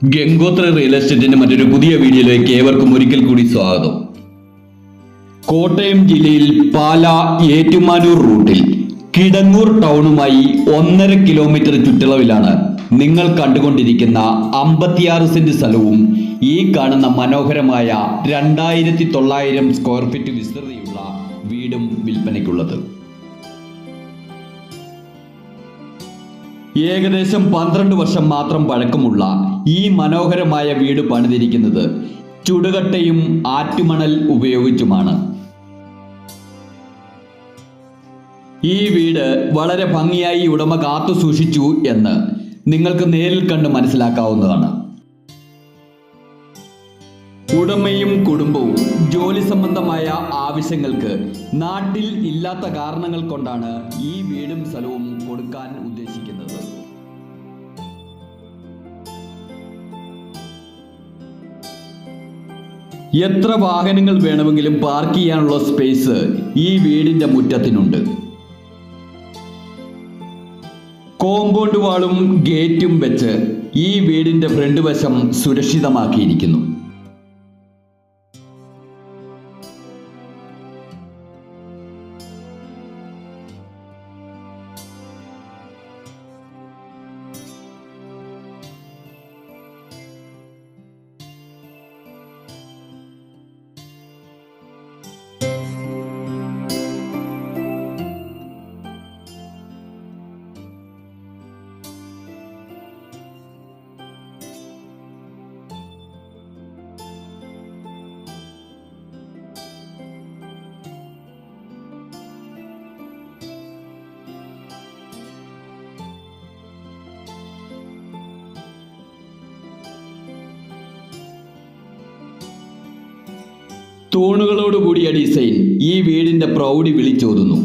ഗംഗോത്ര real എസ്റ്റേറ്റിന്റെ മറ്റൊരു പുതിയ വീഡിയോയിലേക്ക് ഏവർക്കും ഒരിക്കൽ കൂടി സ്വാഗതം. കോട്ടയം ജില്ലയിൽ പാല ഏറ്റുമാനൂർ റൂട്ടിൽ കിടങ്ങൂർ ടൗണുമായി ഒന്നര കിലോമീറ്റർ ചുറ്റളവിലാണ് നിങ്ങൾ കണ്ടുകൊണ്ടിരിക്കുന്ന അമ്പത്തിയാറ് സെന്റ് സ്ഥലവും ഈ കാണുന്ന മനോഹരമായ രണ്ടായിരത്തി തൊള്ളായിരം സ്ക്വയർ ഫീറ്റ് വിസ്തൃതിയുള്ള വീടും വിൽപ്പനയ്ക്കുള്ളത്. ഏകദേശം പന്ത്രണ്ട് വർഷം മാത്രം പഴക്കമുള്ള ഈ മനോഹരമായ വീട് പണിതിരിക്കുന്നത് ചുടുകട്ടയും ആറ്റുമണൽ ഉപയോഗിച്ചുമാണ്. ഈ വീട് വളരെ ഭംഗിയായി ഉടമ കാത്തു സൂക്ഷിച്ചു എന്ന് നിങ്ങൾക്ക് നേരിൽ കണ്ട് മനസ്സിലാക്കാവുന്നതാണ്. ഉടമയും കുടുംബവും ജോലി സംബന്ധമായ ആവശ്യങ്ങൾക്ക് നാട്ടിൽ ഇല്ലാത്ത കാരണങ്ങൾ കൊണ്ടാണ് ഈ വീടും സ്ഥലവും കൊടുക്കാൻ ഉദ്ദേശിക്കുന്നത്. എത്ര വാഹനങ്ങൾ വേണമെങ്കിലും പാർക്ക് ചെയ്യാനുള്ള സ്പേസ് ഈ വീടിന്റെ മുറ്റത്തിനുണ്ട്. കോമ്പൗണ്ട് വാളും ഗേറ്റും വെച്ച് ഈ വീടിന്റെ ഫ്രണ്ട് വശം സുരക്ഷിതമാക്കിയിരിക്കുന്നു. തൂണുകളോട് കൂടിയ ഡിസൈൻ ഈ വീടിന്റെ പ്രൗഢി വിളിച്ചോതുന്നു.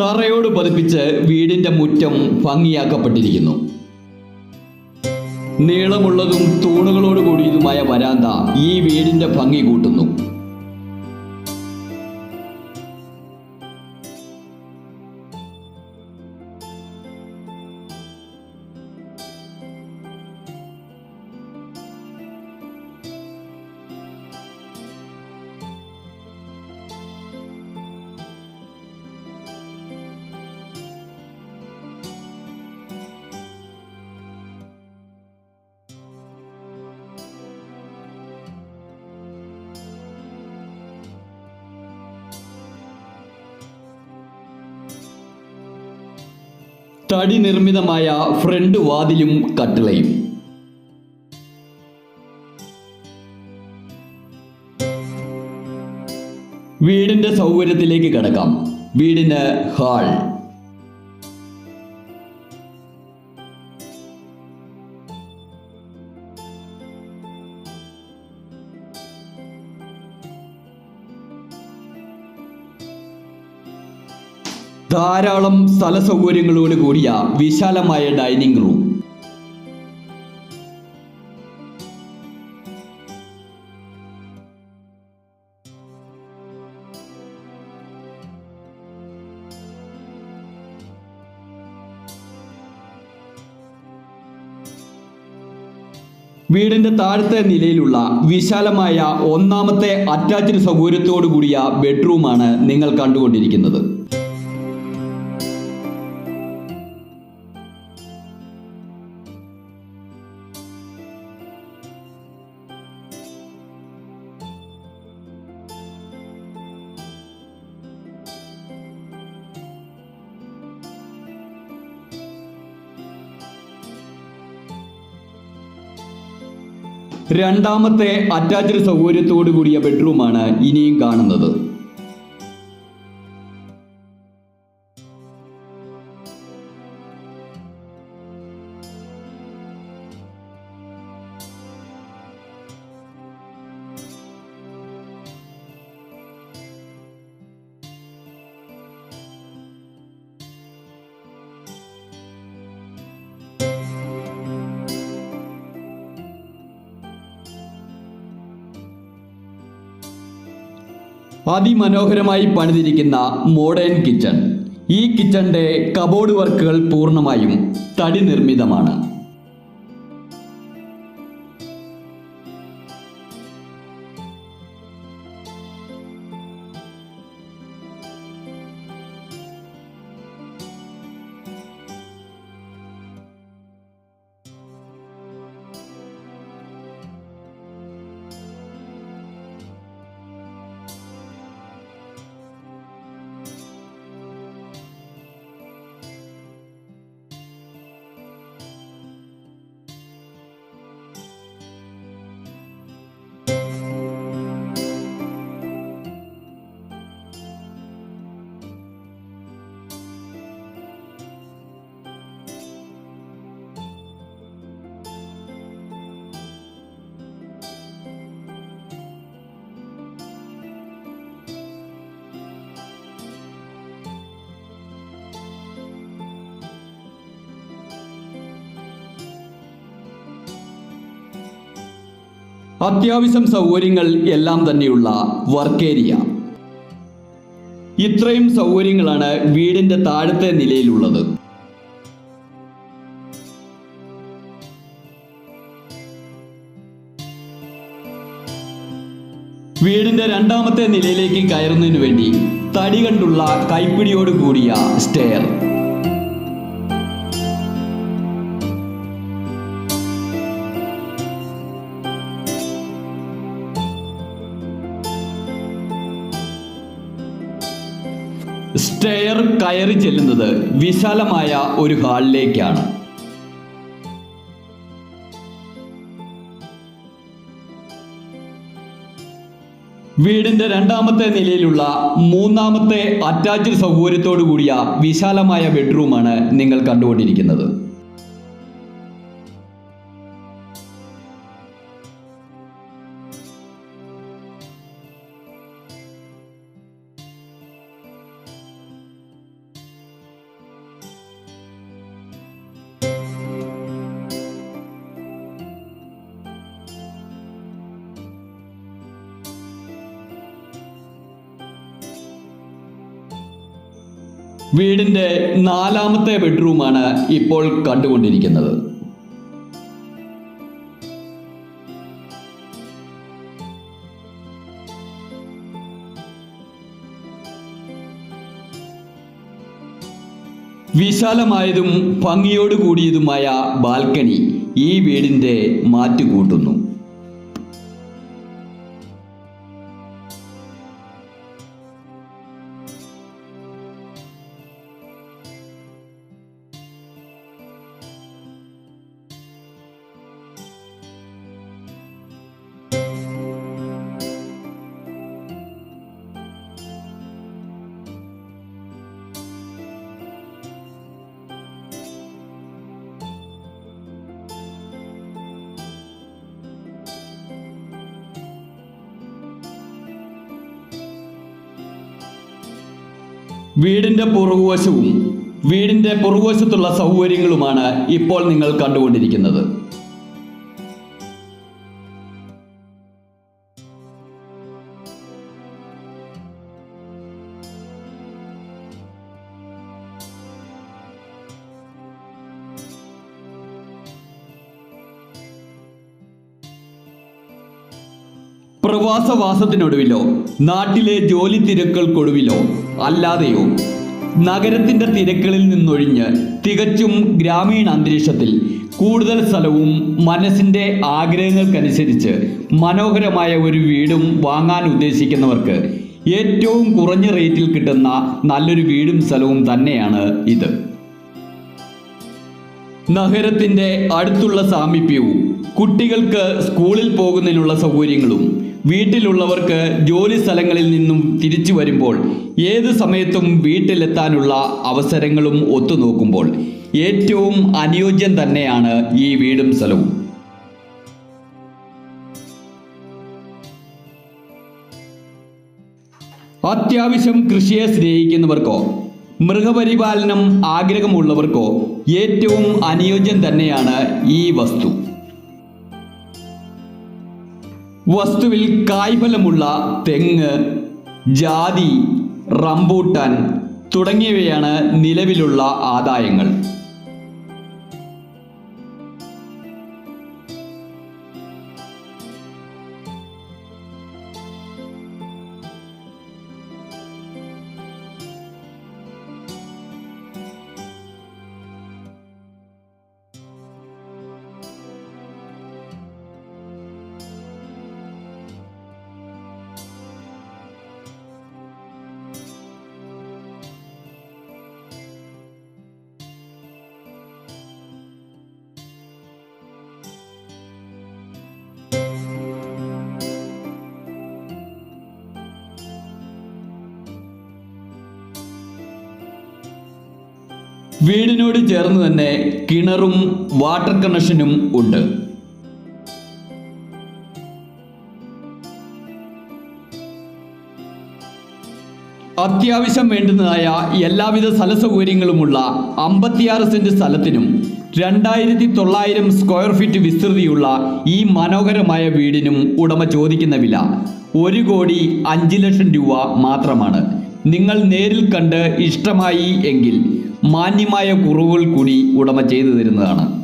തറയോട് പതിപ്പിച്ച് വീടിന്റെ മുറ്റം ഭംഗിയാക്കപ്പെട്ടിരിക്കുന്നു. നീളമുള്ളതും തൂണുകളോട് കൂടിയതുമായ വരാന്ത ഈ വീടിന്റെ ഭംഗി കൂട്ടുന്നു. തടി നിർമ്മിതമായ ഫ്രണ്ട് വാതിലും കട്ടിളയും. വീടിന്റെ സൗകര്യത്തിലേക്ക് കടക്കാം. വീടിന് ഹാൾ. ധാരാളം സ്ഥല സൗകര്യങ്ങളോട് കൂടിയ വിശാലമായ ഡൈനിങ് റൂം. വീടിന്റെ താഴത്തെ നിലയിലുള്ള വിശാലമായ ഒന്നാമത്തെ അറ്റാച്ച്ഡ് സൗകര്യത്തോടു കൂടിയ ബെഡ്റൂമാണ് നിങ്ങൾ കണ്ടുകൊണ്ടിരിക്കുന്നത്. രണ്ടാമത്തെ അറ്റാച്ച്ഡ് സൗകര്യത്തോടു കൂടിയ ബെഡ്റൂമാണ് ഇനിയും കാണുന്നത്. അതിമനോഹരമായി പണിതിരിക്കുന്ന മോഡേൺ കിച്ചൺ ഈ കിച്ചന്റെ കബോർഡ് വർക്കുകൾ പൂർണമായും തടി നിർമ്മിതമാണ്. അത്യാവശ്യം സൗകര്യങ്ങൾ എല്ലാം തന്നെയുള്ള വർക്ക് ഏരിയ ഇത്രയും സൗകര്യങ്ങളാണ് വീടിന്റെ താഴത്തെ നിലയിലുള്ളത്. വീടിന്റെ രണ്ടാമത്തെ നിലയിലേക്ക് കയറുന്നതിന് വേണ്ടി തടി കണ്ടുള്ള കൈപ്പിടിയോട് കൂടിയ സ്റ്റെയർ സ്റ്റെയർ കയറി ചെല്ലുന്നത് വിശാലമായ ഒരു ഹാളിലേക്കാണ്. വീടിന്റെ രണ്ടാമത്തെ നിലയിലുള്ള മൂന്നാമത്തെ അറ്റാച്ച്ഡ് സൗകര്യത്തോടു കൂടിയ വിശാലമായ ബെഡ്റൂമാണ് നിങ്ങൾ കണ്ടുകൊണ്ടിരിക്കുന്നത്. വീടിന്റെ നാലാമത്തെ ബെഡ്റൂമാണ് ഇപ്പോൾ കണ്ടുകൊണ്ടിരിക്കുന്നത്. വിശാലമായതും ഭംഗിയോട് കൂടിയതുമായ ബാൽക്കണി ഈ വീടിന്റെ മാറ്റുകൂട്ടുന്നു. വീടിന്റെ പുറകുവശവും വീടിന്റെ പുറകുവശത്തുള്ള സൗകര്യങ്ങളുമാണ് ഇപ്പോൾ നിങ്ങൾ കണ്ടുകൊണ്ടിരിക്കുന്നത്. പ്രവാസവാസത്തിനൊടുവിലോ നാട്ടിലെ ജോലി തിരക്കുകൾക്കൊടുവിലോ അല്ലാതെയോ നഗരത്തിന്റെ തിരക്കുകളിൽ നിന്നൊഴിഞ്ഞ് തികച്ചും ഗ്രാമീണ അന്തരീക്ഷത്തിൽ കൂടുതൽ സ്ഥലവും മനസ്സിന്റെ ആഗ്രഹങ്ങൾക്കനുസരിച്ച് മനോഹരമായ ഒരു വീടും വാങ്ങാൻ ഉദ്ദേശിക്കുന്നവർക്ക് ഏറ്റവും കുറഞ്ഞ റേറ്റിൽ കിട്ടുന്ന നല്ലൊരു വീടും സ്ഥലവും തന്നെയാണ് ഇത്. നഗരത്തിന്റെ അടുത്തുള്ള സാമീപ്യവും കുട്ടികൾക്ക് സ്കൂളിൽ പോകുന്നതിനുള്ള സൗകര്യങ്ങളും വീട്ടിലുള്ളവർക്ക് ജോലി സ്ഥലങ്ങളിൽ നിന്നും തിരിച്ചു വരുമ്പോൾ ഏത് സമയത്തും വീട്ടിലെത്താനുള്ള അവസരങ്ങളും ഒത്തുനോക്കുമ്പോൾ ഏറ്റവും അനുയോജ്യം തന്നെയാണ് ഈ വീടും സ്ഥലവും. അത്യാവശ്യം കൃഷിയെ സ്നേഹിക്കുന്നവർക്കോ മൃഗപരിപാലനം ആഗ്രഹമുള്ളവർക്കോ ഏറ്റവും അനുയോജ്യം തന്നെയാണ് ഈ വസ്തു. വസ്തുവിൽ കായ്ഫലമുള്ള തെങ്ങ് ജാതി റംബൂട്ടാൻ തുടങ്ങിയവയാണ് നിലവിലുള്ള ആദായങ്ങൾ. വീടിനോട് ചേർന്ന് തന്നെ കിണറും വാട്ടർ കണക്ഷനും ഉണ്ട്. അത്യാവശ്യം വേണ്ടുന്നതായ എല്ലാവിധ സ്ഥല സൗകര്യങ്ങളുമുള്ള അമ്പത്തിയാറ് സെന്റ് സ്ഥലത്തിനും രണ്ടായിരത്തി തൊള്ളായിരം സ്ക്വയർ ഫീറ്റ് വിസ്തൃതിയുള്ള ഈ മനോഹരമായ വീടിനും ഉടമ ചോദിക്കുന്ന വില ഒരു കോടി അഞ്ച് ലക്ഷം രൂപ മാത്രമാണ്. നിങ്ങൾ നേരിൽ കണ്ട് ഇഷ്ടമായി എങ്കിൽ മാന്യമായ കുറവുകൾ കൂടി ഉടമ ചെയ്തു തരുന്നതാണ്.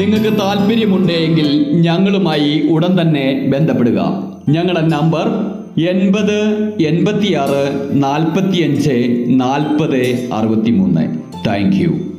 നിങ്ങൾക്ക് താല്പര്യമുണ്ടെങ്കിൽ ഞങ്ങളുമായി ഉടൻ തന്നെ ബന്ധപ്പെടുക. ഞങ്ങളുടെ നമ്പർ എൺപത് എൺപത്തിയാറ് നാൽപ്പത്തിയഞ്ച് നാൽപ്പത് അറുപത്തി മൂന്ന് താങ്ക് യു.